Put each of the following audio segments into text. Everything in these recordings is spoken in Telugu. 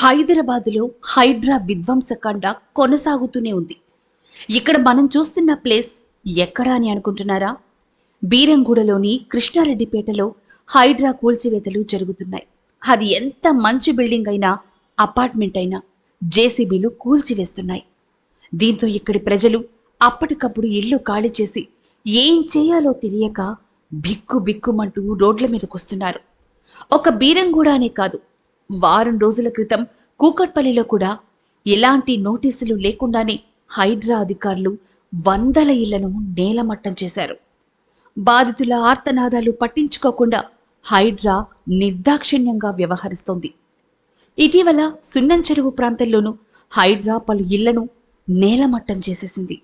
హైదరాబాదులో హైడ్రా విధ్వంసకాండ కొనసాగుతూనే ఉంది. ఇక్కడ మనం చూస్తున్న ప్లేస్ ఎక్కడా అని అనుకుంటున్నారా? బీరంగూడలోని కృష్ణారెడ్డిపేటలో హైడ్రా కూల్చివేతలు జరుగుతున్నాయి. అది ఎంత మంచి బిల్డింగ్ అయినా అపార్ట్మెంట్ అయినా జేసీబీలు కూల్చివేస్తున్నాయి. దీంతో ఇక్కడి ప్రజలు అప్పటికప్పుడు ఇల్లు ఖాళీ చేసి ఏం చేయాలో తెలియక బిక్కు బిక్కుమంటూ రోడ్ల మీదకొస్తున్నారు. ఒక బీరంగూడ అనే కాదు వారం రోజుల క్రితం కూకట్పల్లిలో కూడా ఎలాంటి నోటీసులు లేకుండానే హైడ్రా అధికారులు వందల ఇళ్ళను నేలమట్టం చేశారు. బాధితుల ఆర్తనాదాలు పట్టించుకోకుండా హైడ్రా నిర్దాక్షిణ్యంగా వ్యవహరిస్తోంది. ఇటీవల సున్నం చెరువు ప్రాంతంలోనూ హైడ్రా పలు ఇళ్ళను నేలమట్టం చేసేసింది.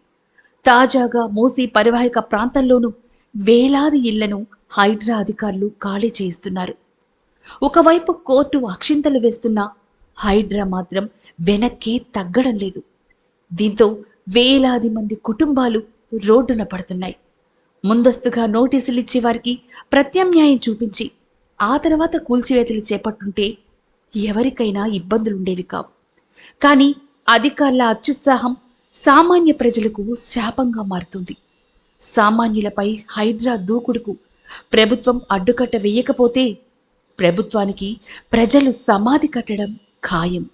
తాజాగా మూసీ పరివాహిక ప్రాంతంలోనూ వేలాది ఇళ్ళను హైడ్రా అధికారులు ఖాళీ చేయిస్తున్నారు. ఒకవైపు కోర్టు అక్షింతలు వేస్తున్నా హైడ్రా మాత్రం వెనక్కే తగ్గడం లేదు. దీంతో వేలాది మంది కుటుంబాలు రోడ్డున పడుతున్నాయి. ముందస్తుగా నోటీసులు ఇచ్చే వారికి ప్రత్యామ్నాయం చూపించి ఆ తర్వాత కూల్చివేతలు చేపట్టుంటే ఎవరికైనా ఇబ్బందులుండేవి కావు. కానీ అధికారుల అత్యుత్సాహం సామాన్య ప్రజలకు శాపంగా మారుతుంది. సామాన్యులపై హైడ్రా దూకుడుకు ప్రభుత్వం అడ్డుకట్ట వేయకపోతే ప్రభుత్వానికి ప్రజలు సమాధి కట్టడం ఖాయం.